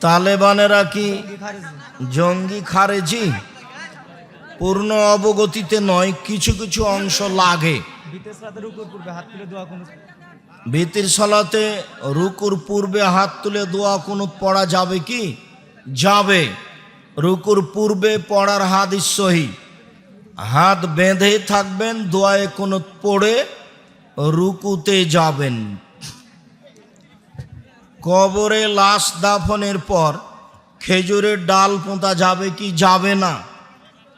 তালেবানেরা কি জঙ্গি খারেজি? পূর্ণ অবগতিতে নয়, কিছু কিছু অংশ লাগে। বিতেশ রাতে রুকুর পূর্বে হাত তুলে দোয়া কোন ভীতির সলাতে রুকুর পূর্বে হাত তুলে দোয়া কুনুত পড়া যাবে কি? যাবে। রুকুর পূর্বে পড়ার হাদিস সহি। হাত বেঁধে থাকবেন, দোয়ায় কুনুত পড়ে রুকুতে যাবেন। কবরে লাশ দাফনের পর খেজুরের ডাল পোঁতা যাবে কি যাবে না?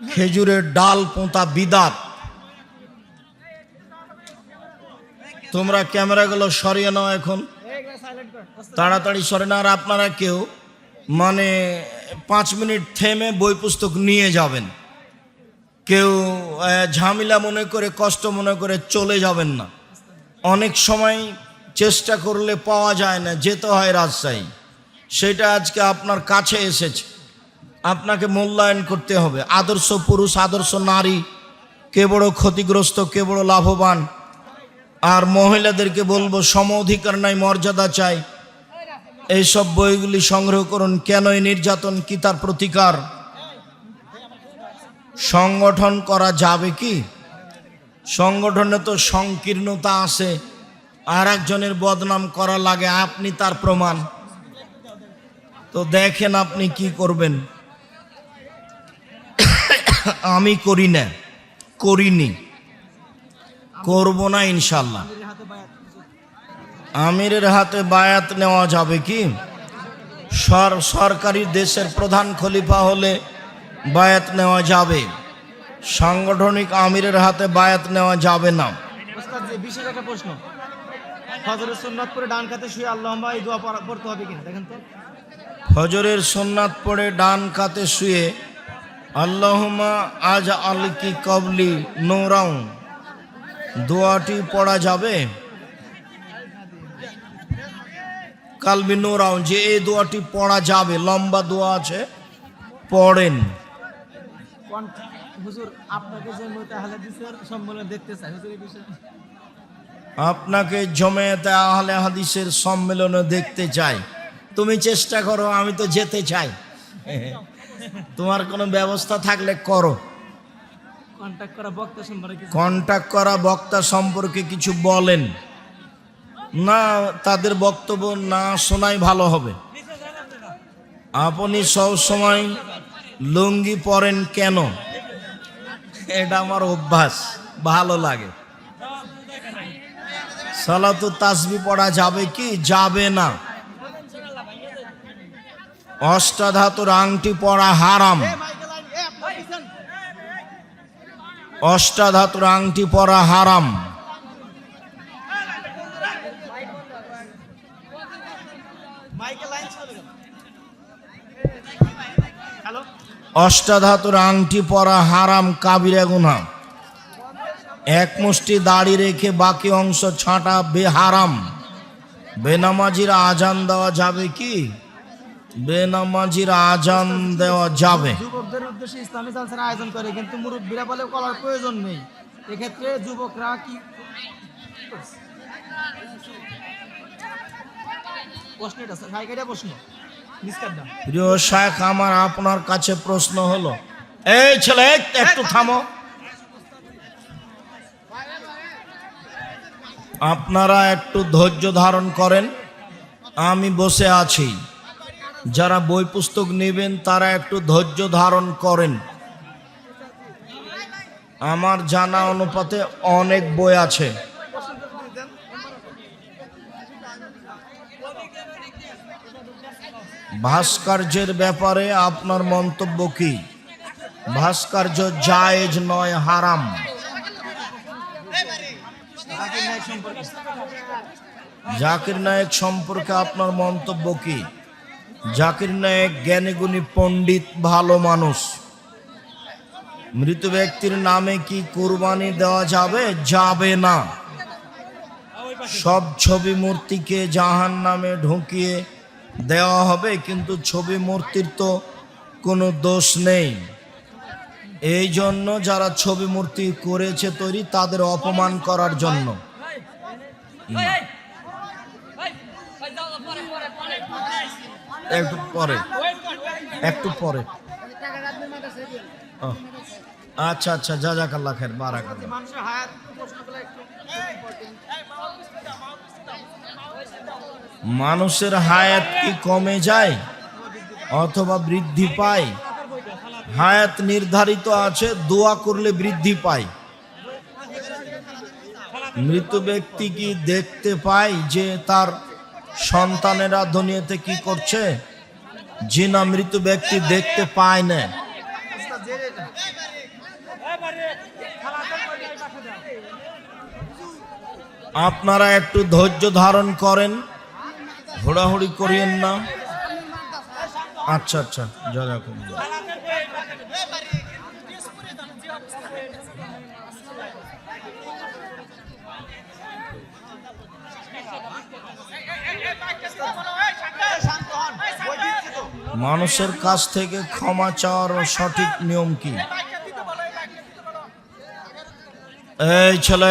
খেজুরের ডাল পোঁতা বিদাত। তোমরা ক্যামেরাগুলো সরিয়ে নাও এখন। তাড়াতাড়ি সরে না, আর আপনারা কেউ মানে পাঁচ মিনিট থেমে বই পুস্তক নিয়ে যাবেন। কেউ ঝামেলা মনে করে, কষ্ট মনে করে চলে যাবেন না। অনেক সময় চেষ্টা করলে পাওয়া যায় না, যেতে হয় রাজশাহী। সেটা আজকে আপনার কাছে এসেছে। আপনাকে মূল্যায়ন করতে হবে। আদর্শ পুরুষ, আদর্শ নারী, কে বড় ক্ষতিগ্রস্ত, কে বড় লাভবান। আর মহিলাদেরকে বলব, সম অধিকার নাই, মর্যাদা চাই। এইসব বইগুলি সংগ্রহ করুন। কেন এই নির্যাতন? কি তার প্রতিকার? সংগঠন করা যাবে কি? সংগঠনে তো সংকীর্ণতা আছে। আর একজনের বদনাম করা লাগে, আপনি তার প্রমাণ। তো দেখেন আপনি কি করবেন। আমি করি না, করিনি। করব না ইনশাল্লাহ। আমিরের হাতে বায়াত নেওয়া যাবে কি? সর, সরকারি দেশের প্রধান খলিফা হলে বায়াত নেওয়া যাবে। সাংগঠনিক আমিরের হাতে বায়াত নেওয়া যাবে না। প্রশ্ন। ফজরের সুন্নাত পরে ডান কাতে শুয়ে আল্লাহ এই দোয়া পড়া- পড়তে হবে কিনা? দেখেন তো। ফজরের সোননাথ পড়ে ডান কাতে শুয়ে আল্লাহুমা আজ আল কি কবলি নোরাও দোয়াটি পড়া যাবে? কালবি নোরাও যে এই দোয়াটি পড়া যাবে লম্বা দোয়া আছে পড়েন। হুজুর আপনাকে যে মোতাহালা দিসের সম্মেলন দেখতে চাই হুজুর এই বিষয়ে আপনাকে জমেতে আহলে হাদিসের সম্মেলনে দেখতে চাই। তুমি চেষ্টা করো আমি তো যেতে চাই। তোমার কোনো ব্যবস্থা থাকলে করো। কন্ট্যাক্ট করা বক্তা সম্পর্কে কিছু? কন্টাক্ট করা বক্তা সম্পর্কে কিছু বলেন। না তাদের বক্তব্য না শোনাই ভালো হবে। আপনি সবসময় লুঙ্গি পরেন কেন? এটা আমার অভ্যাস ভালো লাগে। সালাতু তাসবি পড়া যাবে কি? যাবে না। অষ্টাধাতুর আংটি পড়া হারাম। অষ্টাধাতুর আংটি পরা হারাম। অষ্টাধাতুর আংটি পরা হারাম কাবিরা গুনা এক মুষ্টি দাড়ি রেখে বাকি অংশ ছাঁটা বেহারাম। বেনামাজির আজান দেওয়া যাবে কি? বেনামাজির আজান দেওয়া যাবে। যুবকদের উদ্দেশ্যে ইসলামী জালসার আয়োজন করে কিন্তু মুরব্বীরা বলে করার প্রয়োজন নেই। এক্ষেত্রে যুবকরা কি প্রিয় শাখ আমার আপনার কাছে প্রশ্ন হলো এই ছেলে একটু থামো। আপনারা একটু ধৈর্য ধারণ করেন। আমি বসে আছি। যারা বই পুস্তক নেবেন, তারা একটু ধৈর্য ধারণ করেন। আমার জানা অনুপাতে অনেক বই আছে। ভাস্কর্যের ব্যাপারে আপনার মন্তব্য কি? ভাস্কর্য জায়েজ নয়, হারাম জাকির নায়ক সম্পর্কে জাকির নায়েক সম্পর্কে আপনার মন্তব্য কি? জাকির নায়েক জ্ঞানীগুণী পণ্ডিত, ভালো মানুষ। মৃত ব্যক্তির নামে কি কুরবানি দেওয়া যাবে? যাবে না। সব ছবি মূর্তিকে জাহান নামে ঢুকিয়ে দেওয়া হবে, কিন্তু ছবি মূর্তির তো কোনো দোষ নেই। এই জন্য যারা ছবি মূর্তি করেছে তৈরি, তাদের অপমান করার জন্য। একটু পরে। একটু পরে। আচ্ছা আচ্ছা যা যাক আল্লাহ খের একটু মানুষের হায়াত কি কমে যায় অথবা বৃদ্ধি পায়? হায়াত নির্ধারিত আছে, দোয়া করলে বৃদ্ধি পায়। মৃত ব্যক্তি কি দেখতে পায় যে তার সন্তানেরা দুনিয়াতে কি করছে? যে না মৃত ব্যক্তি দেখতে পায় না। আপনারা একটু ধৈর্য ধারণ করেন। হুড়াহুড়ি করিয়েন না। আচ্ছা আচ্ছা জাজাকুমুল্লাহ মানুষের কাছ থেকে ক্ষমা চাওয়ার সঠিক নিয়ম কি? এই ছেলে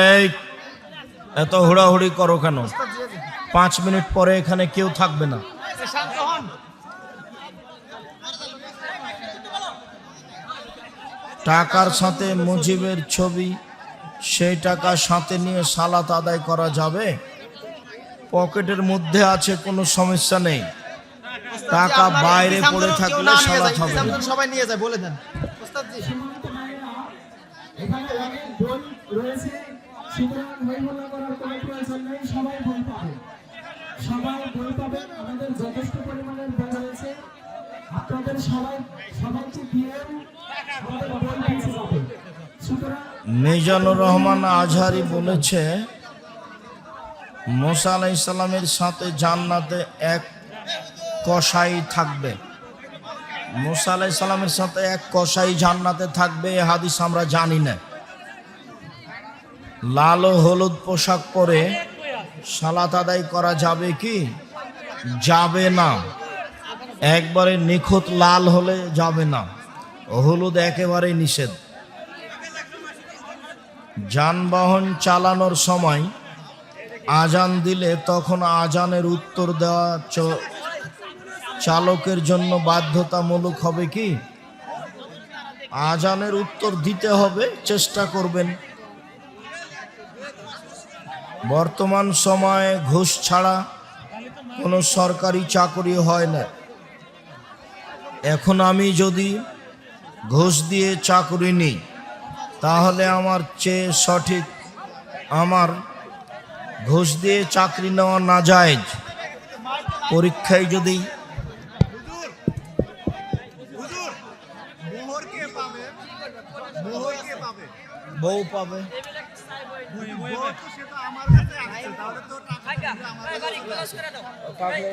এত হুড়াহুড়ি করো কেন। পাঁচ মিনিট পরে এখানে কেউ থাকবে না। টাকার সাথে মুজিবের ছবি, সেই টাকা সাথে নিয়ে সালাত আদায় করা যাবে? পকেটের মধ্যে আছে কোনো সমস্যা নেই। টাকা বাইরে পড়ে থাকলে সালাত হবে। না। সবাই নিয়ে যায় বলে দেন। উস্তাদ জি এখানে অনেক বই রয়েছে। সুতরাং বই করার কোনো প্রয়োজন নেই সবাই বই পাবে। সবাই বই পাবেন আমাদের যথেষ্ট পরিমাণের বই রয়েছে। আপনাদের সবাই সবাইকে দিয়ে আমাদের বই পৌঁছে যাবে। মিজানুর রহমান আজহারি বলেছে মোসা আলাই ইসলামের সাথে জান্নাতে এক কসাই থাকবে। মোসা আলাই ইসলামের সাথে এক কসাই জান্নাতে থাকবে, এ হাদিস আমরা জানি না। লাল ও হলুদ পোশাক পরে সালাত আদায় করা যাবে কি? যাবে না। একবারে নিখুঁত লাল হলে যাবে না। হলুদ একেবারে নিষেধ। যানবাহন চালানোর সময় আজান দিলে তখন আজানের উত্তর দেওয়া চালকের জন্য বাধ্যতামূলক হবে কি? আজানের উত্তর দিতে হবে, চেষ্টা করবেন। বর্তমান সময়ে ঘুষ ছাড়া কোনো সরকারি চাকরি হয় না। এখন আমি যদি ঘুষ দিয়ে চাকরি নিই, তাহলে আমার চেয়ে সঠিক আমার ঘুষ দিয়ে চাকরি নেওয়া না যায় পরীক্ষায় যদি মোহর কে পাবে মোহর কে পাবে বউ পাবে।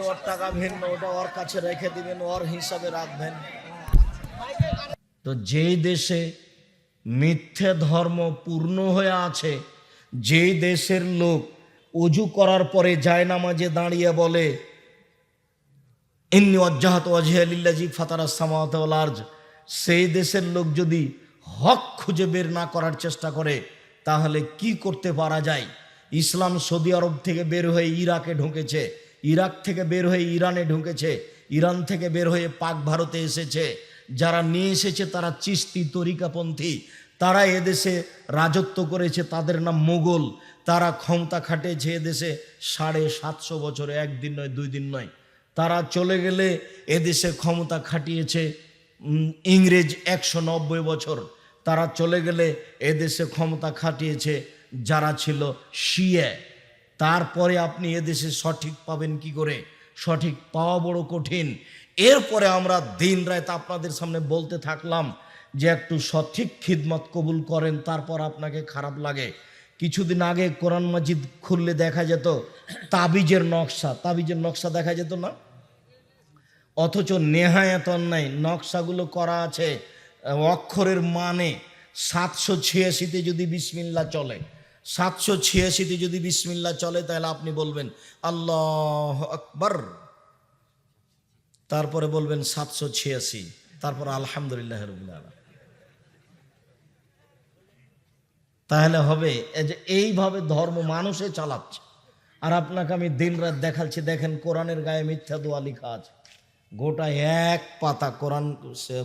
ওর টাকা ভিন্ন ওটা ওর কাছে রেখে দিবেন ওর হিসাবে রাখবেন। তো যেই দেশে মিথ্যে ধর্ম পূর্ণ হয়ে আছে যেই দেশের লোক অজু করার পরে যায় নামাজে দাঁড়িয়ে বলে ইন্নি অজ্জাহাত ওয়াজহিয়ালিল্লাজি ফাতারা সামাওয়াত ওয়াল আরজ। সেই দেশের লোক যদি হক খুঁজে বের না করার চেষ্টা করে, তাহলে কি করতে পারা যায়? ইসলাম সৌদি আরব থেকে বের হয়ে ইরাকে ঢুকেছে, ইরাক থেকে বের হয়ে ইরানে ঢুকেছে, ইরান থেকে বের হয়ে পাক ভারতে এসেছে। যারা নিয়ে এসেছে তারা চিস্তি তরিকাপন্থী, তারা এদেশে রাজত্ব করেছে, তাদের নাম মোগল তারা ক্ষমতা খাটিয়েছে এদেশে সাড়ে সাতশো বছরে, একদিন নয়, দুই দিন নয়। তারা চলে গেলে এদেশে ক্ষমতা খাটিয়েছে ইংরেজ একশো নব্বই বছর তারা চলে গেলে এদেশে ক্ষমতা খাটিয়েছে যারা ছিল শিয়ে। তারপরে আপনি এদেশে সঠিক পাবেন কি করে? সঠিক পাওয়া বড় কঠিন। এরপরে আমরা দিন রাত আপনাদের সামনে বলতে থাকলাম যে একটু সঠিক খিদমত কবুল করেন, তারপর আপনাকে খারাপ লাগে। কিছুদিন আগে কোরআন মাজিদ খুললে দেখা যেত তাবিজের নকশা। তাবিজের নকশা দেখা যেত না? অথচ নেহায়াত অন্যায় নকশাগুলো করা আছে অক্ষরের মানে সাতশো ছিয়াশিতে যদি বিসমিল্লা চলে, সাতশো ছিয়াশিতে যদি বিসমিল্লা চলে, তাহলে আপনি বলবেন, আল্লাহ আকবর। তারপরে বলবেন, সাতশো ছিয়াশি। তারপর, আলহামদুলিল্লাহ রবিল আলম তাহলে হবে যে এইভাবে ধর্ম মানুষে চালাচ্ছে। আর আপনাকে আমি দিন রাত দেখাচ্ছি, দেখেন কোরআনের গায়ে মিথ্যা দোয়া লেখা আছে। গোটা এক পাতা কোরআন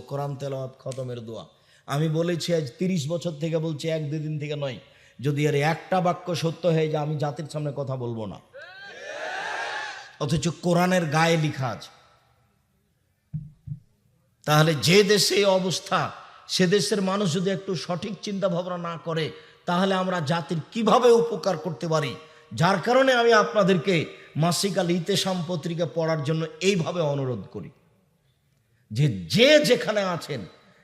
কোরআন তেলাওয়াত খতমের দোয়া। আমি বলেছি, আজ তিরিশ বছর থেকে বলছি, এক দুদিন থেকে নয়। যদি এর একটা বাক্য সত্য হয়ে যায়, আমি জাতির সামনে কথা বলব না। অথচ কোরআনের গায়ে লিখা আছে। তাহলে যে দেশে অবস্থা, সে দেশের মানুষ যদি একটু সঠিক চিন্তা ভাবনা না করে, তাহলে আমরা জাতির কীভাবে উপকার করতে পারি? যার কারণে আমি আপনাদেরকে মাসিক আল ইতেসাম পত্রিকা পড়ার জন্য এইভাবে অনুরোধ করি যে যে যেখানে আছেন,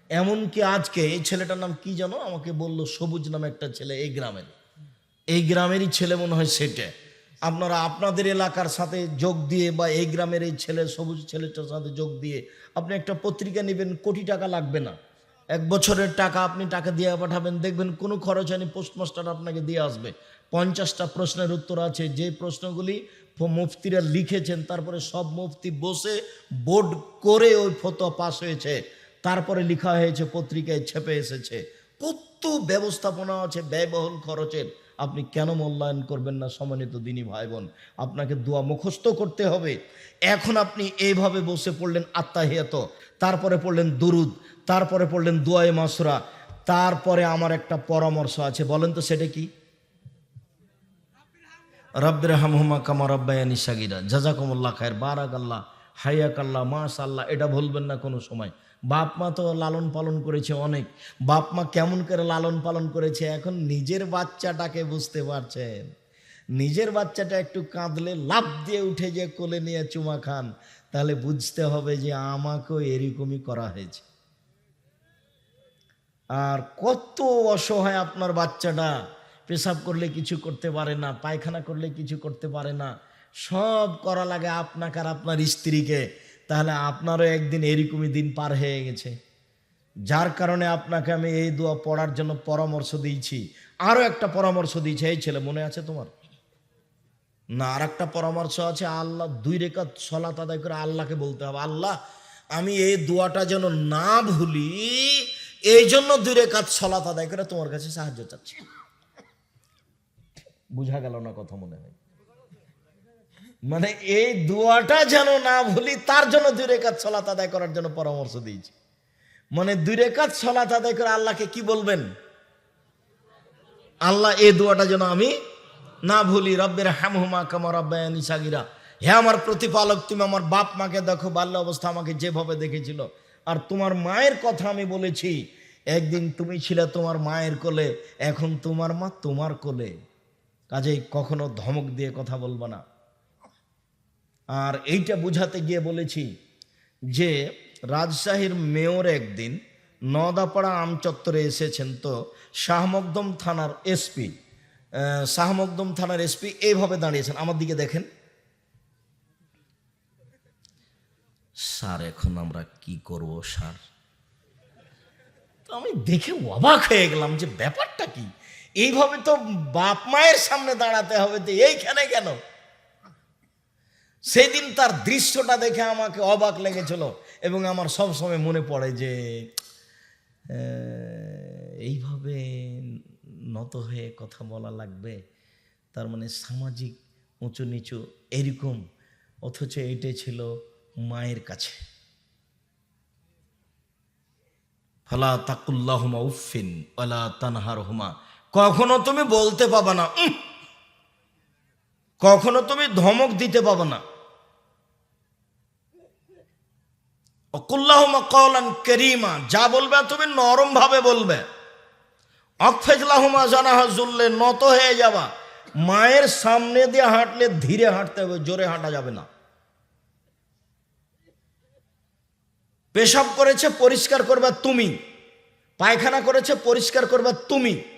এমনকি আজকে এই ছেলেটার নাম কি জানো? আমাকে বলল সবুজ নামে একটা ছেলে এই গ্রামের। এই গ্রামেরই ছেলে মনে হয় সেটা। আপনারা আপনাদের এলাকার সাথে যোগ দিয়ে বা এই গ্রামের এই ছেলে, সবুজ ছেলেটার সাথে যোগ দিয়ে আপনি একটা পত্রিকা নেবেন, কোটি টাকা লাগবে না। এক বছরের টাকা আপনি টাকা দিয়ে পাঠাবেন, দেখবেন কোনো খরচ হয়নি, পোস্টমাস্টার আপনাকে দিয়ে আসবে। পঞ্চাশটা প্রশ্নের উত্তর আছে, যে প্রশ্নগুলি মুফতিরা লিখেছেন, তারপরে সব মুফতি বসে বোর্ড করে ওই ফতোয়া পাস হয়েছে। তারপরে লেখা হয়েছে, পত্রিকায় ছেপে এসেছে। কত ব্যবস্থাপনা আছে, ব্যয়বহুল খরচের। আপনি কেন মূল্যায়ন করবেন না সম্মানিত দিনী ভাই বোন আপনাকে দোয়া মুখস্থ করতে হবে। এখন আপনি এইভাবে বসে পড়লেন আত্মাহিয়াত, তারপরে পড়লেন দুরুদ, তারপরে পড়লেন দোয়াই মাসুরা, তারপরে আমার একটা পরামর্শ আছে। বলেন তো সেটা কি? রব্বির হামহুমা কামা রব্বায়ানি সাগিরা। জাজাকুমুল্লাহ খায়ের বারাক আল্লাহ হাইয়াক আল্লাহ মাস আল্লাহ এটা ভুলবেন না কোনো সময়। বাপ মা তো লালন পালন করেছে অনেক। বাপ মা কেমন করে লালন পালন করেছে, এখন নিজের বাচ্চাটাকে বুঝতে পারছেন। নিজের বাচ্চাটা একটু কাঁদলে লাভ দিয়ে উঠে যে কোলে নিয়ে চুমা খান, তাহলে বুঝতে হবে যে আমাকেও এরকমই করা হয়েছে। আর কত অসহায় আপনার বাচ্চাটা। পেশাব করলে কিছু করতে পারে না, পায়খানা করলে কিছু করতে পারে না, সব করা লাগে আপনাকে আর আপনার স্ত্রীকে। তাহলে আপনারও একদিন এরকমই দিন পার হয়ে গেছে। যার কারণে আপনাকে আমি এই দোয়া পড়ার জন্য পরামর্শ দিয়েছি। আরও একটা পরামর্শ দিয়েছি, এই ছেলে, মনে আছে তোমার? না আর একটা পরামর্শ আছে, আল্লাহ দুই রেখা সলাত আদায় করে আল্লাহকে বলতে হবে। আল্লাহ, আমি এই দোয়াটা যেন না ভুলি, এই জন্য দুই রেখাত সলাত আদায় করে তোমার কাছে সাহায্য চাচ্ছি। বুঝা গেল না কথা মনে হয়। মানে এই দোয়াটা যেন না ভুলি, তার জন্য দুই রেখাত সলাত আদায় করার জন্য পরামর্শ দিয়েছি। মানে দুই রেখাত সলাত আদায় করে আল্লাহকে কি বলবেন? আল্লাহ এই দোয়াটা যেন আমি না ভুলি, রব্বের হ্যামহুমা কামা রব্বায়ানি সাগিরা। হে আমার প্রতিপালক, তুমি আমার বাপ মাকে দেখো, বাল্য অবস্থা আমাকে যেভাবে দেখেছিল। আর তোমার মায়ের কথা আমি বলেছি, একদিন তুমি ছিলে তোমার মায়ের কোলে, এখন তোমার মা তোমার কোলে। কাজেই কখনো ধমক দিয়ে কথা বলব না। আর এইটা বোঝাতে গিয়ে বলেছি যে রাজশাহীর মেয়র একদিন নদাপাড়া আমচত্বরে এসেছেন তো শাহমকদম থানার এসপি। শাহমকদম থানার এসপি এইভাবে দাঁড়িয়েছেন। আমার দিকে দেখেন। স্যার, এখন আমরা কি করব, স্যার? আমি দেখে অবাক হয়ে গেলাম যে ব্যাপারটা কি? এইভাবে তো বাপ মায়ের সামনে দাঁড়াতে হবে তো এইখানে কেন? সেদিন তার দৃশ্যটা দেখে আমাকে অবাক লেগেছিল এবং আমার সব সময় মনে পড়ে যে এইভাবে নত হয়ে কথা বলা লাগবে, তার মানে সামাজিক উঁচু নিচু এরকম, অথচ এইটাই ছিল মায়ের কাছে। ফালা তাকুল্লাহুমা উফিন ওয়ালা তানহার হুমা কখনো তুমি বলতে পাবা না কখনো তুমি ধমক দিতে পাবো না। অকুল্লাহুমা কওলান করিমা, যা বলবে তুমি নরম ভাবে বলবে। অকফেজলাহুমা জানাহা জুললে নত হয়ে যাবা। মায়ের সামনে দিয়ে হাঁটলে ধীরে হাঁটতে হবে, জোরে হাঁটা যাবে না। পেশাব করেছে পরিষ্কার করবে তুমি, পায়খানা করেছে পরিষ্কার করবে তুমি।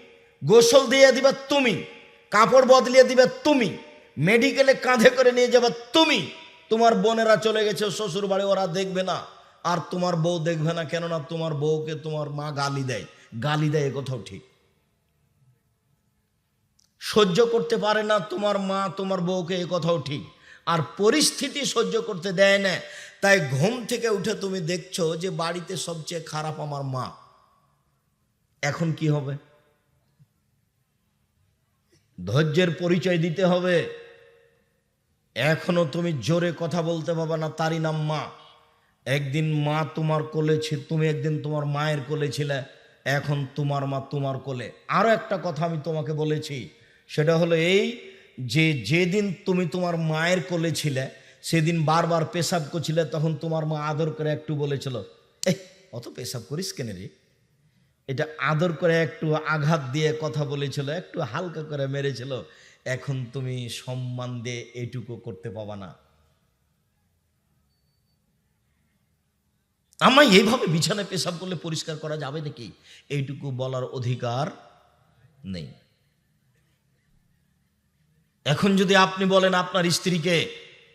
গোসল দিয়ে দিবে তুমি, কাপড় বদলিয়ে দিবে তুমি, মেডিকেলে কাঁধে করে নিয়ে যাবে তুমি। তোমার বোনেরা চলে গেছে শ্বশুর বাড়ি ওরা দেখবে না। আর তোমার বউ দেখবে না কেননা তোমার বউকে তোমার মা গালি দেয়। গালি দেয় কোথাও ঠিক। সহ্য করতে পারে না তোমার মা, তোমার বউকে এ কথাও ঠিক। আর পরিস্থিতি সহ্য করতে দেয় না। তাই ঘুম থেকে উঠে তুমি দেখছ যে বাড়িতে সবচেয়ে খারাপ আমার মা। এখন কি হবে? ধৈর্যের পরিচয় দিতে হবে। এখনও তুমি জোরে কথা বলতে পারবে না, তারই নাম মা। একদিন মা তোমার কোলে তুমি একদিন তোমার মায়ের কোলে ছিলে, এখন তোমার মা তোমার কোলে। আরও একটা কথা আমি তোমাকে বলেছি, সেটা হলো এই যে যেদিন তুমি তোমার মায়ের কোলে ছিলে, সেদিন বারবার পেশাব করছিলে, তখন তোমার মা আদর করে একটু বলেছিল, এই, অত পেশাব করিস কেন রে? এটা আদর করে একটু আঘাত দিয়ে কথা বলেছিল, একটু হালকা করে মেরেছিল। এখন তুমি সম্মান দিয়ে এইটুকু করতে পাবা না। আমার এইভাবে বিছানায় পেশাব করলে পরিষ্কার করা যাবে নাকি? এইটুকু বলার অধিকার নেই। এখন যদি আপনি বলেন আপনার স্ত্রীকে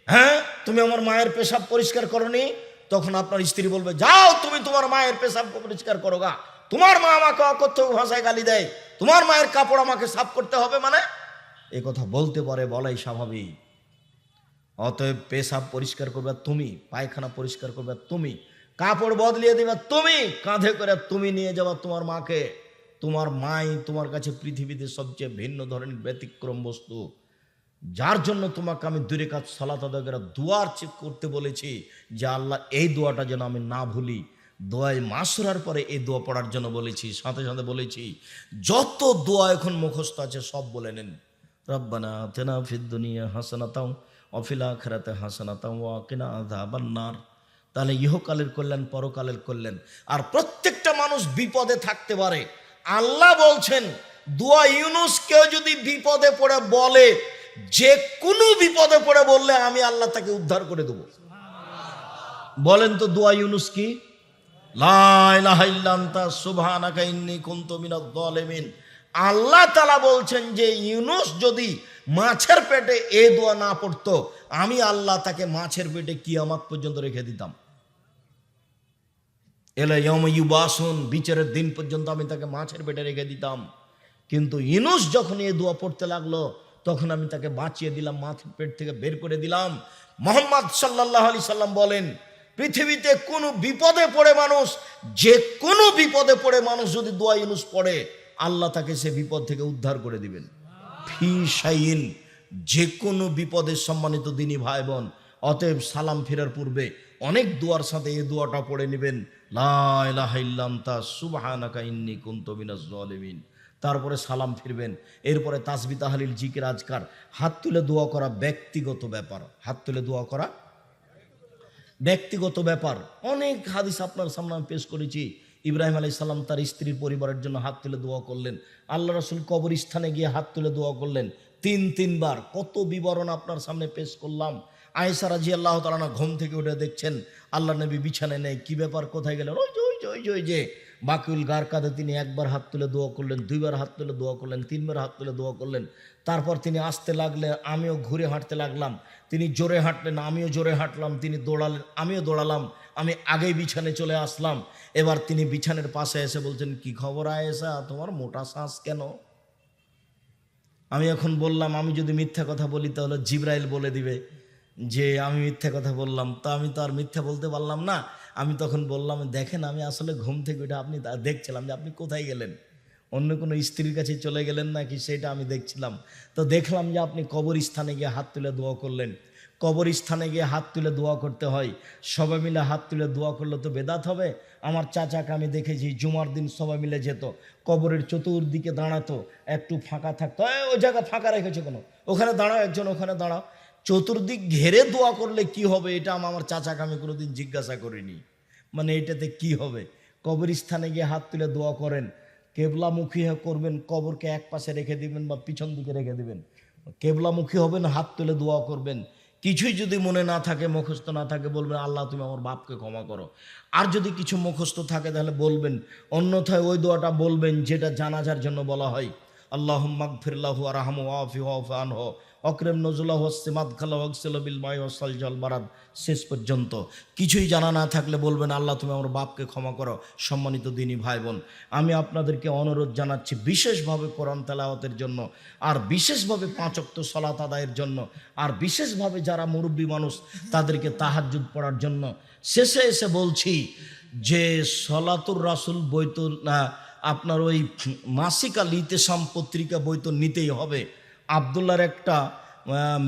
হ্যাঁ তুমি আমার মায়ের পেশাব পরিষ্কার করনি? তখন আপনার স্ত্রী বলবে, যাও তুমি তোমার মায়ের পেশাব পরিষ্কার করো গা। তোমার মা আমাকে অকথ্য ভাষায় গালি দেয়। তোমার মায়ের কাপড় আমাকে সাফ করতে হবে মানে? এ কথা বলতে পারে বলাই স্বাভাবিক। অতএব পেশাব পরিষ্কার করবে তুমি, পায়খানা পরিষ্কার করবে তুমি, কাপড় বদলিয়ে দিবে তুমি, কাঁধে করে তুমি নিয়ে যাবা তোমার মাকে। তোমার মাই তোমার কাছে পৃথিবীতে সবচেয়ে ভিন্ন ধরনের ব্যতিক্রম বস্তু। যার জন্য তোমাকে আমি দূরে কাজ, সালাত দোয়ার চেক করতে বলেছি যে আল্লাহ এই দোয়াটা যেন আমি না ভুলি। দোয়ায় মাসরার পরে এই দোয়া পড়ার জন্য বলেছি, সাথে সাথে বলেছি, যত দোয়া এখন মুখস্থ আছে সব বলে নেন। রব্বানা আতেনা ফিদ দুনিয়া হাসানাতাও অফিল আখরাতে হাসানাতাও ওয়াকিনা আযাবান্নার তাহলে ইহকালের কল্যাণ, পরকালের কল্যাণ। আর প্রত্যেকটা মানুষ বিপদে থাকতে পারে। আল্লাহ বলছেন, দোয়া ইউনুস কেউ যদি বিপদে পড়ে বলে, যে কোনো বিপদে পড়ে বললে আমি আল্লাহ তাকে উদ্ধার করে দেব। বলেন তো দোয়া ইউনুস কি? আল্লাহ তালা বলছেন যে ইউনুস যদি মাছের পেটে এ দোয়া না পড়তো, আমি আল্লাহ তাকে মাছের পেটে কিয়ামত পর্যন্ত রেখে দিতাম। এলে ইউবাসন, বিচারের দিন পর্যন্ত আমি তাকে মাছের পেটে রেখে দিতাম। কিন্তু ইনুস যখন এ দোয়া পড়তে লাগল, তখন আমি তাকে বাঁচিয়ে দিলাম, মাছের পেট থেকে বের করে দিলাম। মোহাম্মদ সাল্লাহ আলি সাল্লাম বলেন পৃথিবীতে কোনো বিপদে পড়ে মানুষ, যে কোনো বিপদে পড়ে মানুষ যদি দোয়া ইনুস পড়ে, আল্লাহ তাকে সে বিপদ থেকে উদ্ধার করে দিবেন। ফি শাইন যে কোনো বিপদের সম্মানিত দিনী ভাই বোন অতএব সালাম ফেরার পূর্বে অনেক দোয়ার সাথে এই দোয়াটা পড়ে নেবেন। লা ইলাহা ইল্লা আনতা সুবহানাকা ইন্নী কুনতু মিনাজ জালিমিন তারপরে সালাম ফিরবেন। এরপরে তাসবি তাহালিল জিকির আজকার, হাত তুলে দোয়া করা ব্যক্তিগত ব্যাপার। হাত তুলে দোয়া করা ব্যক্তিগত ব্যাপার। অনেক হাদিস আপনার সামনে আমি পেশ করেছি। ইব্রাহিম আলি সাল্লাম তার স্ত্রীর পরিবারের জন্য হাত তুলে দোয়া করলেন। আল্লাহ রসুল কবর স্থানে গিয়ে হাত তুলে দোয়া করলেন। তিন, তিনবার। কত বিবরণ আপনার সামনে পেশ করলাম। আয়েসা রাজি আল্লাহ তালানা ঘুম থেকে উঠে দেখছেন আল্লাহ নবী বিছানে নেই। কি ব্যাপার, কোথায় গেলেন? ওই যে ওই যে ওই যে। বাকিউল গার কাঁধে তিনি একবার হাত তুলে দোয়া করলেন, দুইবার হাত তুলে দোয়া করলেন, তিনবার হাত তুলে দোয়া করলেন। তারপর তিনি আসতে লাগলে আমিও ঘুরে হাঁটতে লাগলাম। তিনি জোরে হাঁটলেন, আমিও জোরে হাঁটলাম, তিনি দৌড়ালেন, আমিও দৌড়ালাম, আমি আগেই বিছানে চলে আসলাম। এবার তিনি বিছানের পাশে এসে বলছেন, কি খবর আয়েসা তোমার মোটা শ্বাস কেন? আমি এখন বললাম, আমি যদি মিথ্যা কথা বলি, তাহলে জিব্রাইল বলে দিবে যে, আমি মিথ্যা কথা বললাম। তা আমি তো আর মিথ্যা বলতে পারলাম না। আমি তখন বললাম দেখেন আমি আসলে ঘুম থেকে উঠে আপনি দেখছিলাম যে আপনি কোথায় গেলেন? অন্য কোনো স্ত্রীর কাছে চলে গেলেন নাকি সেটা আমি দেখছিলাম? তো দেখলাম যে আপনি কবরস্থানে গিয়ে হাত তুলে দোয়া করলেন। কবরস্থানে গিয়ে হাত তুলে দোয়া করতে হয়। সবাই মিলে হাত তুলে দোয়া করলে তো বেদাত হবে। আমার চাচাকে আমি দেখেছি জুমার দিন সবাই মিলে যেত। কবরের চতুর্দিকে দাঁড়াতো একটু ফাঁকা থাকতো। "এই, ওই জায়গা ফাঁকা রেখেছে কোনো? ওখানে দাঁড়াও একজন ওখানে দাঁড়াও। চতুর্দিক ঘেরে দোয়া করলে কি হবে? এটা আমি আমার চাচাকে আমি কোনোদিন জিজ্ঞাসা করিনি। মানে এটাতে কি হবে? কবরস্থানে গিয়ে হাত তুলে দোয়া করেন। কেবলামুখী করবেন, কবরকে এক পাশে রেখে দিবেন বা পিছন দিকে রেখে দিবেন। কেবলামুখী হবেন, হাত তুলে দোয়া করবেন। কিছুই যদি মনে না থাকে, মুখস্থ না থাকে, বলবেন, আল্লাহ, তুমি আমার বাপকে ক্ষমা করো। আর যদি কিছু মুখস্থ থাকে, তাহলে বলবেন, অন্যথায় ওই দোয়াটা বলবেন, যেটা জানাজার জন্য বলা হয়। আল্লাহ মাগফিরাহ আরহাম ওয়াফি ওয়াফ আনহ। অক্রেম নজুল্লাহ সিমাদ খালাহ বিল মাই ওসাল জল বারাদ শেষ পর্যন্ত। কিছুই জানা না থাকলে বলবেন, আল্লাহ, তুমি আমার বাপকে ক্ষমা করো, সম্মানিত দিনী ভাই বোন আমি আপনাদেরকে অনুরোধ জানাচ্ছি বিশেষভাবে কোরআন তেলাওয়াতের জন্য, আর বিশেষভাবে পাঁচক্ত সলাত আদায়ের জন্য, আর বিশেষভাবে যারা মুরব্বী মানুষ, তাদেরকে তাহাজ্জুদ পড়ার জন্য। শেষে এসে বলছি যে, সলাতুর রাসুল বইতুল আপনার ওই মাসিক আল ইতেসাম পত্রিকা বই নিতেই হবে। আবদুল্লার একটা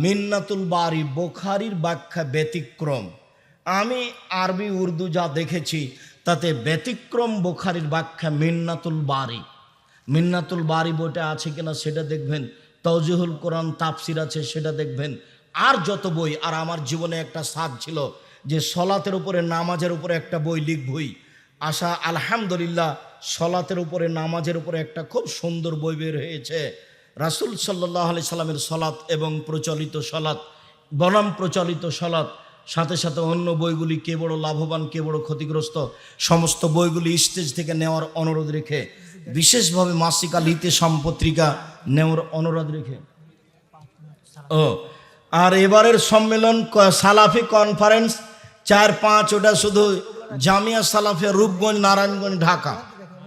মিন্নাতুল বাড়ি বোখারির ব্যাখ্যা ব্যতিক্রম। আমি আরবি, উর্দু যা দেখেছি, তাতে ব্যতিক্রম বোখারির ব্যাখ্যা মিন্নাতুল বারি। মিন্নাতুল বারি বইটা আছে কিনা সেটা দেখবেন তৌজিহুল কোরআন তাফসির আছে সেটা দেখবেন। আর যত বই, আর আমার জীবনে একটা সাধ ছিল যে সলাতের উপরে, নামাজের উপরে একটা বই লিখবই। আশা, আলহামদুলিল্লাহ, সলাতের উপরে, নামাজের উপরে একটা খুব সুন্দর বই বের হয়েছে। রাসুল সাল্লাহ আলি সাল্লামের সলাৎ এবং প্রচলিত সলাৎ বনাম প্রচলিত সলাৎ সাথে সাথে অন্য বইগুলি কে বড় লাভবান, কে বড় ক্ষতিগ্রস্ত, সমস্ত বইগুলি স্টেজ থেকে নেওয়ার অনুরোধ রেখে, বিশেষভাবে মাসিকা লিতে সম্পত্রিকা নেওয়ার অনুরোধ রেখে। ও, আর এবারের সম্মেলন সালাফি কনফারেন্স, চার পাঁচ, ওটা শুধু জামিয়া সালাফিয়া রূপগঞ্জ, নারায়ণগঞ্জ, ঢাকা।